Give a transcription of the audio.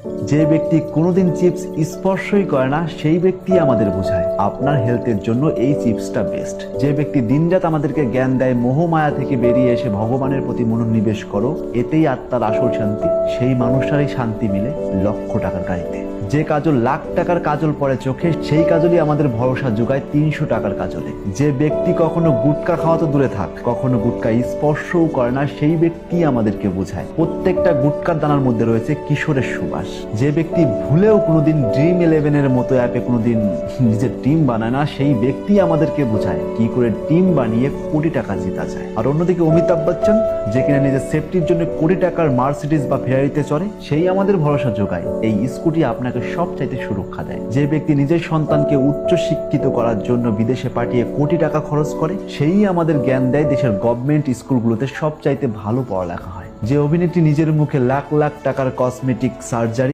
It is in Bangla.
you যে ব্যক্তি কোনোদিন চিপস স্পর্শই করে না, সেই ব্যক্তি আমাদের বোঝায়। আপনার হেলথের জন্য এই চিপসটা বেস্ট। যে ব্যক্তি দিনরাত আমাদেরকে জ্ঞান দেয়, মোহমায়া থেকে বেরিয়ে এসে ভগবানের প্রতি মনোনিবেশ করো, এতেই আত্মার আসল শান্তি। সেই মানুষটারই শান্তি মিলে লক্ষ টাকার গাড়িতে। যে কাজল লাখ টাকার কাজল পরে চোখে, সেই কাজলই আমাদের ভরসা যোগায় তিনশো টাকার কাজলে। যে ব্যক্তি কখনো গুটকা খাওয়া তো দূরে থাক, কখনো গুটকা স্পর্শও করে না, সেই ব্যক্তি আমাদেরকে বোঝায়। প্রত্যেকটা গুটকার দানার মধ্যে রয়েছে কিশোরের সুবাস। যে ব্যক্তি ভুলেও কোনোদিন ড্রিম ইলেভেনের মতো অ্যাপে কোনোদিন নিজের টিম বানায় না, সেই ব্যক্তি আমাদেরকে বোঝায় কি করে টিম বানিয়ে কোটি টাকা জেতা যায়। আর অন্যদিকে অমিতাভ বচ্চন, যে কিনা নিজের সেফটির জন্য কোটি টাকার মার্সিডিস বা ফেরারিতে চড়ে, সেই আমাদের ভরসা যোগায়। এই স্কুটি আপনাকে সব চাইতে সুরক্ষা দেয়। যে ব্যক্তি নিজের সন্তানকে উচ্চ শিক্ষিত করার জন্য বিদেশে পাঠিয়ে কোটি টাকা খরচ করে, সেই আমাদের জ্ঞান দেয় দেশের গভর্নমেন্ট স্কুলগুলোতে সব চাইতে ভালো পড়ালেখা হয়। যে অভিনেত্রী নিজের মুখে লাখ লাখ টাকার কসমেটিক সার্জারি